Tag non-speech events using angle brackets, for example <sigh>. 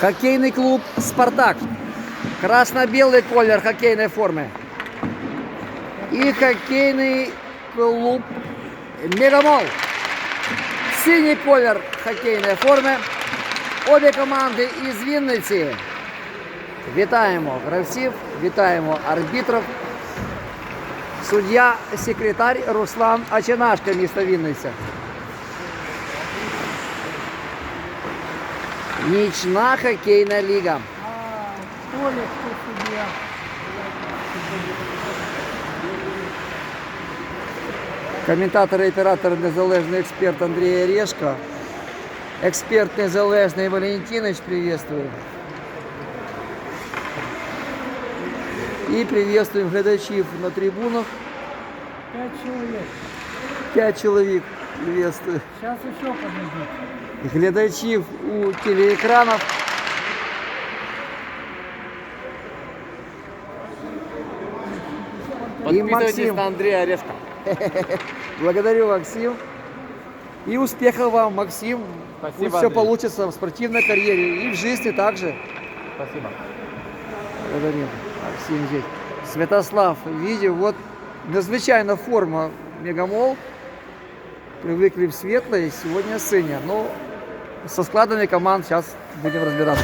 Хоккейний клуб Спартак. Красно-белый колер хоккейной формы. И хоккейный клуб Мегамол. Синий колер хоккейної форми. Обі команди із Вінниці. Вітаємо гравців, вітаємо арбітрів. Суддя, секретар Руслан Ачинашко, місто Вінниця. Нічна хоккейна ліга. А, Оля, кто судья? Коментатор і оператор незалежний експерт Андрій Орешко. Експерт незалежний Валентинович, приветствую. І приветствуємо глядачів на трибунах. Пять человек. П'ять чоловік приветствую. Сейчас еще подойдут. Глядачів у телеекранах. И Максим. на Андрея Орешка. <laughs> Благодарю, Максим. И успехов вам, Максим. Спасибо, Пусть все Андрей. получится в спортивной карьере и в жизни также. Спасибо. Благодарим, Максим здесь. Святослав, видео, вот надзвичайна форма Мегамол. Привыкли в светлое, сегодня синяя. Но со складами команд сейчас будем разбираться.